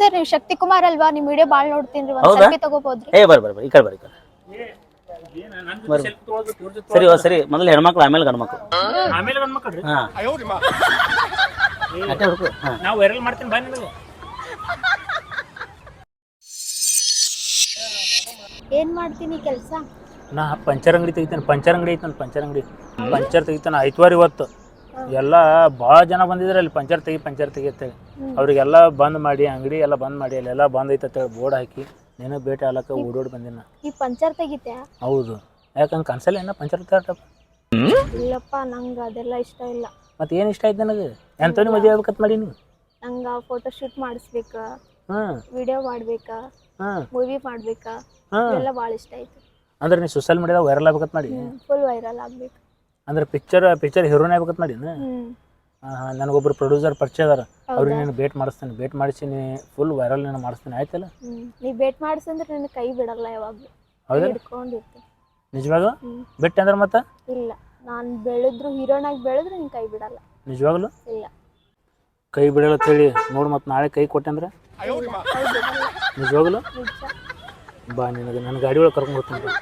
Sir ನೀವು ಶಕ್ತಿ ಕುಮಾರ್ ಅಲ್ವಾ? ನಿಮ್ ವಿಡಿಯೋ ಬಾಳ್ ನೋಡ್ತೀನಿ ಒಂದ್ ಹೌದಾ? ಸೆಲ್ಫಿ ತಗೋಬೋದ್ರಿ? ಏ ಈ ಕಡೆ ಈ ಕಡೆ. ಸರಿ ಓ ಸರಿ ಮೊದಲು ಹೆಣ್ಮಕ್ಳು ಆಮೇಲೆ ಗಂಡ್ ಮಕ್ಕಳ್ರಿ ಹಾ. ಅಟ್ಟೆ ಹುಡುಕು ಹಾ. ನಾವು ವೈರಲ್ ಮಾಡ್ತೀನಿ ಏನ್ ಮಾಡ್ತೀನಿ ಕೆಲ್ಸ? ನಾ ಪಂಚರ್ ಅಂಗಡಿ ತೆಗಿತಾನೆ ಪಂಚರ್ ಅಂಗಡಿ ಐತನ್ ಪಂಚರ್ ಅಂಗಡಿ. ಪಂಚರ್ ತೆಗಿತಾನೆ ಐತ್ವಾರ ಇವತ್ತು. ಎಲ್ಲ ಭಾಳ ಜನ ಬಂದಿದ್ರೆ ಅಲ್ಲಿ ಪಂಚರ್ ತೆಗಿ ಪಂಚರ್ ತೆಗಿ ಅಂತೇಳಿ. ಅವ್ರಿಗೆಲ್ಲ ಬಂದ್ ಮಾಡಿ ಅಂಗಡಿ ಎಲ್ಲ ಬಂದ್ ಮಾಡಿ ಅಲ್ಲೆಲ್ಲ ಬಂದ್ ಐತೆ ಅಂತೇಳಿ ಬೋರ್ಡ್ ಹಾಕಿ ನೀನು ಭೇಟಿ ಆಲಕ್ಕ ಓಡೋಡಿ ಬಂದಿನ. ಈ ಪಂಚರ್ ತೆಗಿತ್ಯಾ? ಹೌದು. ಯಾಕಂದ್ರೆ ಕನ್ಸಲ್ಲ ಏನ ಪಂಚರ್ ತಗೊಂಡಪ್ಪ ಇಲ್ಲಪ್ಪ ನಂಗ ಅದೆಲ್ಲ ಇಷ್ಟ ಇಲ್ಲ. ಮತ್ತೆ ಏನು ಇಷ್ಟ ಆಯ್ತು ನನಗೆ? ಎಂತವನಿ ಮದುವೆ ಆಗ್ಬೇಕಂತ ಮಾಡಿ ನೀವು ನಂಗ ಫೋಟೋ ಶೂಟ್ ಮಾಡಿಸ್ಬೇಕ ಹಾಂ. ವಿಡಿಯೋ ಮಾಡ್ಬೇಕ ಹಾಂ. ಮೂವಿ ಮಾಡ್ಬೇಕ ಹಾಂ. ಎಲ್ಲ ಭಾಳ ಇಷ್ಟ ಆಯ್ತು. ಅಂದ್ರೆ ನೀ ಸೋಷಿಯಲ್ ಮೀಡಿಯಾದಾಗ ವೈರಲ್ ಆಗ್ಬೇಕಂತ ಮಾಡಿ? ಫುಲ್ ವೈರಲ್ ಆಗ್ಬೇಕು. ಅಂದ್ರೆ ಪಿಕ್ಚರ್ ಪಿಕ್ಚರ್ ಹೀರೋನೇ ಆಗ್ಬೇಕಂತ ನೋಡಿ ನನಗೊಬ್ರು ಪ್ರೊಡ್ಯೂಸರ್ ಪರಿಚಯ ಅದಾರ. ಅವ್ರಿಗೆ ನೀನು ಭೇಟ್ ಮಾಡಿಸ್ತೀನಿ. ಭೇಟ್ ಮಾಡಿಸಿ ನೀ ಫುಲ್ ವೈರಲ್ ನೀನು ಮಾಡಿಸ್ತೀನಿ. ಆಯ್ತಲ್ಲ? ನೀ ಭೇಟ್ ಮಾಡಿಸಂದ್ರೆ ನಿನ್ನ ಕೈ ಬಿಡಲ್ಲ ಯಾವಾಗಲೂ. ಹೌದಾ ಹಿಡ್ಕೊಂಡಿರ್ತೀನಿ. ನಿಜವಾಗ್ಲೂ? ಹ್ಮ್. ಅಂದ್ರೆ ಮತ್ತೆ? ಇಲ್ಲ. ನಾನು ಬೆಳೆದ್ರು ಹೀರೋನಾಗಿ ಬೆಳೆದ್ರೆ ನಿನ್ ಕೈ ಬಿಡಲ್ಲ. ನಿಜವಾಗ್ಲೂ? ಇಲ್ಲ. ಕೈ ಬಿಡಲ್ಲ ಅಂತ ಹೇಳಿ ನೋಡು ಮತ್ತೆ ನಾಳೆ ಕೈ ಕೊಟ್ಟೆ ಅಂದ್ರೆ? ನಿಜವಾಗ್ಲೂ? ನಿಜ. ಬಾ ನಿನಗೆ ನನ್ನ ಗಾಡಿ ಒಳಗೆ ಕರ್ಕೊಂಡು ಹೋಗ್ತೀನಿ.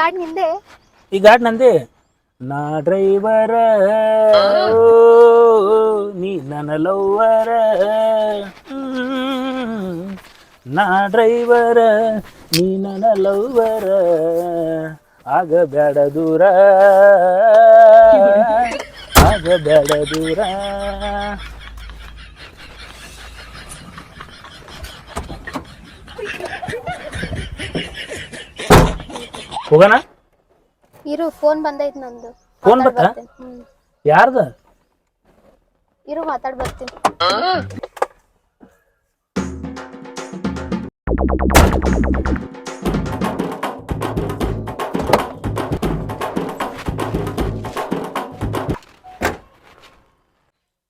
ಗಾಡಿ ನಿಂದೆ? ಈ ಗಾಡಿ ನಂದೆ? ನಾ ಡ್ರೈವರ ನೀ ನನ್ನ ಲವ್ವರ ನಾ ಡ್ರೈವರ, ನೀ ನನ್ನ ಲವ್ವರ ಆಗಬೇಡ ದೂರ ಆಗಬೇಡ ದೂರ. ಹೋಗೋಣ? ಇರು ಫೋನ್ ಬಂದೈತ್ ನಂದು. ಫೋನ್ ಬತ್ತಾ? ಯಾರ್ದು? ಇರು ಮಾತಾಡ್ ಬರ್ತೀನಿ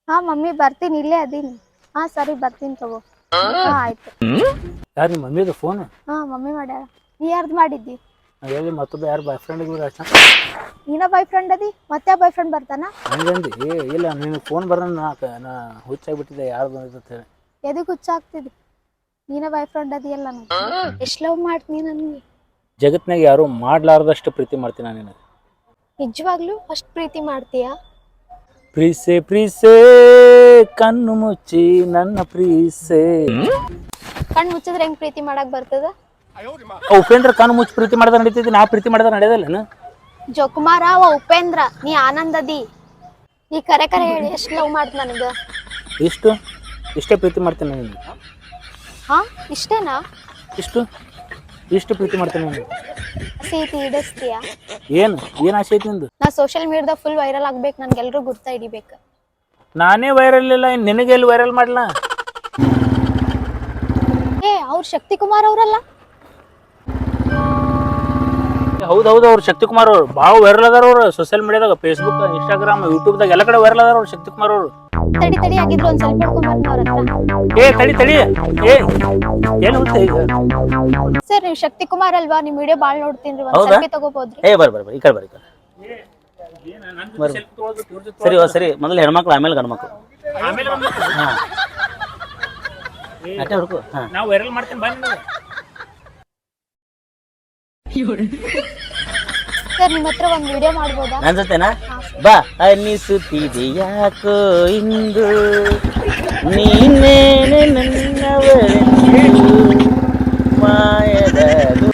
ಹಾ ಮಮ್ಮಿ ಬರ್ತೀನಿ. ಇಲ್ಲೇ ಅದೀನಿ. ಹಾ ಸರಿ ಬರ್ತೀನಿ ತಗೋ. ಹಾ ಆಯ್ತು. ಯಾರು ನಿಮ್ಮ ಮಮ್ಮಿದು ಫೋನ್ ಹಾ ಮಮ್ಮಿ ಮಾಡ್ಯಾರ. ನೀ ಯಾರ್ದು ಮಾಡಿದ್ದಿ? ಎಲ್ಲಿ ಮತ್ತೊಬ್ಬ ಯಾರು ಬಾಯ್ ಫ್ರೆಂಡ್ ಅಷ್ಟ ನೀನ ಬಾಯ್ ಫ್ರೆಂಡ್ ಅದಿ? ಮತ್ತೆ ಬಾಯ್ ಫ್ರೆಂಡ್ ಬರ್ತಾನ? ಹಂಗಂದಿ? ಏ ಇಲ್ಲ ನಿನಗೆ ಫೋನ್ ಬರೋಣ ನಾ ನಾ ಹುಚ್ಚಾಗ್ಬಿಟ್ಟಿದ್ದೆ ಯಾರು ಬಂದಿದ್ದು ಅಂತ ಹೇಳಿ. ಎದಕ್ ಹುಚ್ಚಾಗ್ತಿದಿ ನೀನ ಬಾಯ್ ಫ್ರೆಂಡ್ ಅದಿ ಎಲ್ಲ ಎಷ್ಟು ಲವ್ ಮಾಡ್ತೀನಿ ನನಗೆ ಜಗತ್ನಾಗ ಯಾರು ಮಾಡ್ಲಾರ್ದಷ್ಟು ಪ್ರೀತಿ ಮಾಡ್ತೀನಿ ನಾನು ನಿನಗೆ. ನಿಜವಾಗ್ಲೂ ಅಷ್ಟ್ ಪ್ರೀತಿ ಮಾಡ್ತೀಯಾ? ಪ್ರೀಸೆ ಪ್ರೀಸೆ ಕಣ್ಣು ಮುಚ್ಚಿ ನನ್ನ ಪ್ರೀಸೆ. ಕಣ್ಣು ಮುಚ್ಚಿದ್ರೆ ಹೆಂಗ್ ಪ್ರೀತಿ ಮಾಡಕ್ ಬರ್ತದ? ಉಪೇಂದ್ರ ಕಣ್ಣು ಮುಚ್ಚಿ ಪ್ರೀತಿ ಮಾಡಿದ ನಡೀತಿದ್ದೆ ನಾ ಪ್ರೀತಿ ಮಾಡಿದ ನಡೆಯದಲ್ಲ ಜೋಕುಮಾರ ಅವ ಉಪೇಂದ್ರ ನೀ ಆನಂದದಿ. ಈ ನೀ ಕರೆ ಕರೆ ಹೇಳಿ ಎಷ್ಟು ಲವ್ ಮಾಡ್ತ ನನಗೆ? ಇಷ್ಟು? ಇಷ್ಟೇ ಪ್ರೀತಿ ಮಾಡ್ತೇನೆ ನಾನು. ಹಾ ಇಷ್ಟೇನಾ? ಇಷ್ಟು? ಇಷ್ಟು ಪ್ರೀತಿ ಮಾಡ್ತೇನೆ ನಾನು. ಸೀತಿ ಇಡಿಸ್ತೀಯ ಏನು? ಏನು ಆಸೆ ಐತಿ ನಿಂದು? ನಾ ಸೋಶಿಯಲ್ ಮೀಡಿಯಾದಾಗ ಫುಲ್ ವೈರಲ್ ಆಗ್ಬೇಕು ನನ್ಗೆಲ್ರೂ ಗುರ್ತಾ ಹಿಡಿಬೇಕು. ನಾನೇ ವೈರಲ್ ಇಲ್ಲ ನಿನಗೆ ಎಲ್ಲಿ ವೈರಲ್ ಮಾಡ್ಲಾ? ಏ ಅವ್ರ ಶಕ್ತಿ ಕುಮಾರ್ ಅವ್ರಲ್ಲ? ಹೌದು ಹೌದು ಅವ್ರು ಶಕ್ತಿಕುಮಾರ್ ಅವ್ರು ಭಾಳ ವೈರಲ್ ಅದಾರ ಅವ್ರು ಸೋಷಿಯಲ್ ಮೀಡಿಯಾದಾಗ ಫೇಸ್ಬುಕ್ ಇನ್ಸ್ಟಾಗ್ರಾಮ್ ಯೂಟ್ಯೂಬ್ದಾಗ ಎಲ್ಲ ಕಡೆ ವೈರಲ್ ಅದಾರ ಅವ್ರು ಶಕ್ತಿಕುಮಾರ್ ಅವರು. ತಡಿ ತಡಿ ಆಗಿದ್ರು ಒಂದ್ ಸ್ವಲ್ಪ ಹಿಡ್ಕೊಂಡ್ ಅವ್ರ ಏ ತಡಿ ತಡಿ. ಏ ಏನು ಅಂತ ಈಗ? ಸರ್ ನೀವು ಶಕ್ತಿ ಕುಮಾರ್ ಅಲ್ವಾ? ನಿಮ್ ವಿಡಿಯೋ ಬಾಳ್ ನೋಡ್ತೀನಿ ಒಂದ್ ಹೌದಾ? ಸೆಲ್ಫಿ ತಗೋಬೋದ್ರಿ. ಏ ಬರ್ರಿ ಬರ್ ಬರ್ ಈ ಕಡೆ ಬರ್ ಈ ಕಡೆ. ಬರ್ರಿ. ಸರಿ ಓ ಸರಿ ಮೊದಲು ಹೆಣ್ಮಕ್ಳು ಆಮೇಲೆ ಗಂಡ್ಮಕ್ಳು. ಆಮೇಲೆ ಗಂಡ್ ಹಾ. ಅಟ್ಟೆ ಹುಡುಕು ಹಾ. ನಾವು ವೈರಲ್ ಮಾಡ್ತೀನಿ ಬಾ ನಿನಗೆ ಸರ್ ನಿಮ್ ಹತ್ರ ಒಂದು ವಿಡಿಯೋ ಮಾಡ್ಬೋದಾ? ನನ್ ಜೊತೆನಾ? ಬಾ. ಅನ್ನಿಸುತ್ತಿದೆ ಯಾಕೋ ಇಂದು? ನೀನೇನೆ ನನ್ನವರೆಂದು ಮಾಯದ ದು-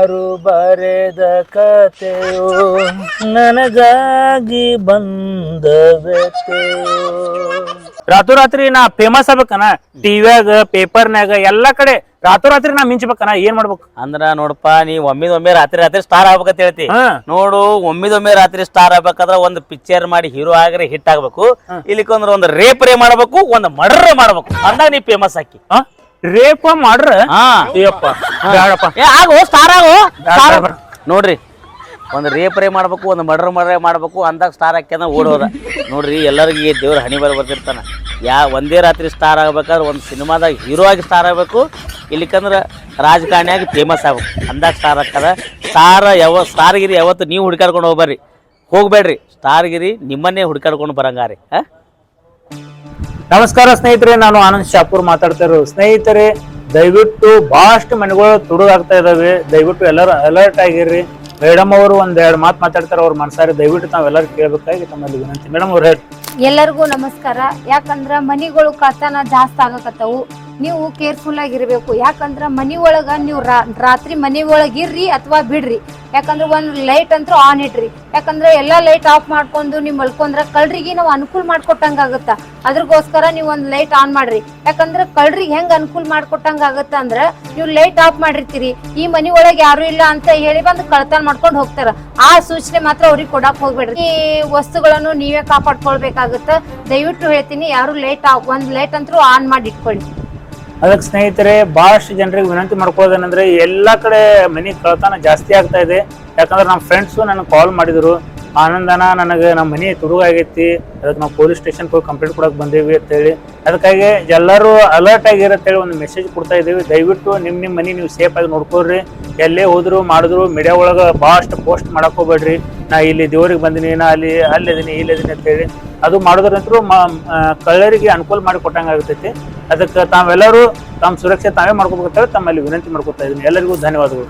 ಯಾರು ಬರೆದ ಕತೆಯು ನನಗಾಗಿ ಬಂದ ವ್ಯಥೆಯೋ ರಾತ್ರೋರಾತ್ರಿ ನಾ ಫೇಮಸ್ ಆಗ್ಬೇಕನ? ಟಿವ್ಯಾಗ ಪೇಪರ್ನ್ಯಾಗ ಎಲ್ಲಾ ಕಡೆ ರಾತ್ರೋರಾತ್ರಿ ನಾ ಮಿಂಚ್ಬೇಕನ? ಏನ್ ಮಾಡ್ಬೇಕು? ಅಂದ್ರ ನೋಡಪ್ಪ ನೀ ಒಮ್ಮಿದೊಮ್ಮೆ ರಾತ್ರಿ ರಾತ್ರಿ ಸ್ಟಾರ್ ಆಗ್ಬೇಕಂತ ಹೇಳ್ತಿ. ಹಾ. ನೋಡು ಒಮ್ಮಿದೊಮ್ಮೆ ರಾತ್ರಿ ಸ್ಟಾರ್ ಆಗ್ಬೇಕಾದ್ರ ಒಂದ್ ಪಿಕ್ಚರ್ ಮಾಡಿ ಹೀರೋ ಆಗ್ರೆ ಹಿಟ್ ಆಗ್ಬೇಕು. ಇಲ್ಲಿಕೊಂದ್ರ ಒಂದ್ ರೇಪ್ ರೇ ಮಾಡ್ಬೇಕು ಒಂದ್ ಮರ್ಡರ್ ಮಾಡ್ಬೇಕು. ಅಂದಾಗ ನೀ ಫೇಮಸ್ ಆಕಿ? ರೇಪ ಮಾಡ್ರ? ಹಾ. ರೇಪ್ ಏ ಆಗೋ ಸ್ಟಾರ್ star. ನೋಡ್ರಿ ಒಂದು ರೇಪರೇ ಮಾಡ್ಬೇಕು ಒಂದು ಮರ್ಡರ್ ಮರ್ಡರ್ ಮಾಡ್ಬೇಕು ಅಂದಾಗ ಸ್ಟಾರ್ ಹಾಕ್ಯಂದ ಓಡೋದ ನೋಡ್ರಿ ಎಲ್ಲರಿಗೂ ಈ ದೇವ್ರ ಹಣಿ ಬರ ಬರ್ತಿರ್ತಾನ. ಯಾ ಒಂದೇ ರಾತ್ರಿ ಸ್ಟಾರ್ ಆಗ್ಬೇಕಾದ್ರೆ ಒಂದು ಸಿನಿಮಾದಾಗ ಹೀರೋ ಆಗಿ ಸ್ಟಾರ್ ಆಗಬೇಕು. ಇಲ್ಲಿಕಂದ್ರ ರಾಜಕಾರಣಿಯಾಗಿ ಫೇಮಸ್ ಆಗ್ಬೇಕು. ಅಂದಾಗ ಸ್ಟಾರ್ ಹಾಕದ ಸ್ಟಾರ್ ಯಾವ ಸ್ಟಾರ್ಗಿರಿ ಯಾವತ್ತು ನೀವು ಹುಡ್ಕಾಡ್ಕೊಂಡು ಹೋಗ್ಬರ್ರಿ. ಹೋಗ್ಬೇಡ್ರಿ. ಸ್ಟಾರ್ಗಿರಿ ನಿಮ್ಮನ್ನೇ ಹುಡ್ಕಾಡ್ಕೊಂಡು ಬರಂಗಾರಿ. ಹಾಂ? ನಮಸ್ಕಾರ ಸ್ನೇಹಿತರೆ, ನಾನು ಆನಂದ್ ಶಾಪೂರ್ ಮಾತಾಡ್ತಾ ಇರೋದು. ಸ್ನೇಹಿತರೆ, ದಯವಿಟ್ಟು ಬಹಳಷ್ಟು ಮನೆಗಳು ತುಡುಗಾಗ್ತಾ ಇದಾವೆ. ದಯವಿಟ್ಟು ಎಲ್ಲರೂ ಅಲರ್ಟ್ ಆಗಿರ್ರಿ. ಮೇಡಮ್ ಅವರು ಒಂದ್ ಎರಡು ಮಾತು ಮಾತಾಡ್ತಾರೆ, ಅವ್ರ ಮನಸಾರಿ. ದಯವಿಟ್ಟು ತಾವೆಲ್ಲರೂ ಕೇಳಬೇಕಾಗಿ ತಮ್ಮಲ್ಲಿ ವಿನಂತಿ. ಮೇಡಮ್ ಅವ್ರು ಹೇಳಿ ಎಲ್ಲರಿಗೂ ನಮಸ್ಕಾರ. ಯಾಕಂದ್ರ ಮನಿಗಳು ಕಳ್ತನ ಜಾಸ್ತಿ ಆಗಕತ್ತವು. ನೀವು ಕೇರ್ಫುಲ್ ಆಗಿರ್ಬೇಕು. ಯಾಕಂದ್ರ ಮನಿ ಒಳಗ ನೀವು ರಾತ್ರಿ ಮನೆ ಒಳಗ ಇರ್ರಿ ಅಥವಾ ಬಿಡ್ರಿ. ಯಾಕಂದ್ರೆ ಒಂದು ಲೈಟ್ ಅಂತೂ ಆನ್ ಇಡ್ರಿ. ಯಾಕಂದ್ರೆ ಎಲ್ಲಾ ಲೈಟ್ ಆಫ್ ಮಾಡ್ಕೊಂಡು ನೀವು ಮಲ್ಕೊಂಡ್ರ ಕಳ್ರಿಗೆ ನಾವು ಅನುಕೂಲ ಮಾಡ್ಕೊಟ್ಟಂಗ ಆಗುತ್ತ. ಅದ್ರಗೋಸ್ಕರ ನೀವು ಒಂದು ಲೈಟ್ ಆನ್ ಮಾಡ್ರಿ. ಯಾಕಂದ್ರೆ ಕಳ್ರಿಗೆ ಹೆಂಗ್ ಅನುಕೂಲ ಮಾಡ್ಕೊಟ್ಟಂಗ ಅಂದ್ರೆ ಅಂದ್ರ ನೀವು ಲೈಟ್ ಆಫ್ ಮಾಡಿರ್ತೀರಿ. ಈ ಮನೆ ಒಳಗೆ ಯಾರು ಇಲ್ಲ ಅಂತ ಹೇಳಿ ಬಂದು ಕಳತನ ಮಾಡ್ಕೊಂಡು ಹೋಗ್ತಾರ. ಆ ಸೂಚನೆ ಮಾತ್ರ ಅವ್ರಿಗೆ ಕೊಡಕ್ ಹೋಗ್ಬೇಡ್ರಿ. ಈ ವಸ್ತುಗಳನ್ನು ನೀವೇ ಕಾಪಾಡ್ಕೊಳ್ಬೇಕಾಗತ್ತ. ದಯವಿಟ್ಟು ಹೇಳ್ತೀನಿ, ಯಾರು ಲೈಟ್ ಆಫ್ ಒಂದು ಲೈಟ್ ಅಂತೂ ಆನ್ ಮಾಡಿ ಇಟ್ಕೊಳ್ಳಿ. ಅದಕ್ಕೆ ಸ್ನೇಹಿತರೆ ಭಾಳಷ್ಟು ಜನರಿಗೆ ವಿನಂತಿ ಮಾಡ್ಕೊಳ್ಳೋದೇನೆಂದರೆ ಎಲ್ಲ ಕಡೆ ಮನಿ ಕಳ್ತನ ಜಾಸ್ತಿ ಆಗ್ತಾ ಇದೆ. ಯಾಕಂದ್ರೆ ನಮ್ಮ ಫ್ರೆಂಡ್ಸು ನನಗೆ ಕಾಲ್ ಮಾಡಿದ್ರು. ಆನಂದನ ನನಗೆ ನಮ್ಮ ಮನಿ ತುಡುಗಾಗೈತಿ ಅದಕ್ಕೆ ನಾವು ಪೊಲೀಸ್ ಸ್ಟೇಷನ್ ಹೋಗಿ ಕಂಪ್ಲೇಂಟ್ ಕೊಡಕ್ ಬಂದೀವಿ ಅಂತೇಳಿ ಅದಕ್ಕಾಗಿ ಎಲ್ಲರೂ ಅಲರ್ಟ್ ಆಗಿರತ್ತೇಳಿ ಒಂದು ಮೆಸೇಜ್ ಕೊಡ್ತಾ ಇದ್ದೀವಿ. ದಯವಿಟ್ಟು ನಿಮ್ಮ ನಿಮ್ಮ ಮನಿ ನೀವು ಸೇಫ್ ಆಗಿ ನೋಡ್ಕೊಳ್ರಿ. ಎಲ್ಲೇ ಹೋದ್ರು ಮಾಡಿದ್ರು ಮೀಡಿಯಾ ಒಳಗೆ ಭಾಳಷ್ಟು ಪೋಸ್ಟ್ ಮಾಡಕ್ ಹೋಗ್ಬೇಡ್ರಿ. ನಾ ಇಲ್ಲಿ ದೇವ್ರಿಗೆ ಬಂದಿನಿ, ನಾ ಅಲ್ಲಿ ಅಲ್ಲಿದ್ದೀನಿ ಇಲ್ಲಿದ್ದೀನಿ ಅಂತೇಳಿ ಅದು ಮಾಡೋದ್ರಂತರೂ ಕಳ್ಳರಿಗೆ ಅನುಕೂಲ ಮಾಡಿ ಕೊಟ್ಟಂಗೆ ಆಗ್ತೈತಿ ಅದಕ್ಕೆ ತಾವೆಲ್ಲರೂ ತಮ್ಮ ಸುರಕ್ಷೆ ತಾವೇ ಮಾಡ್ಕೋಬೇಕಂತೇಳಿ ತಮ್ಮಲ್ಲಿ ವಿನಂತಿ ಮಾಡ್ಕೊತಾ ಇದ್ದೀನಿ. ಎಲ್ಲರಿಗೂ ಧನ್ಯವಾದಗಳು.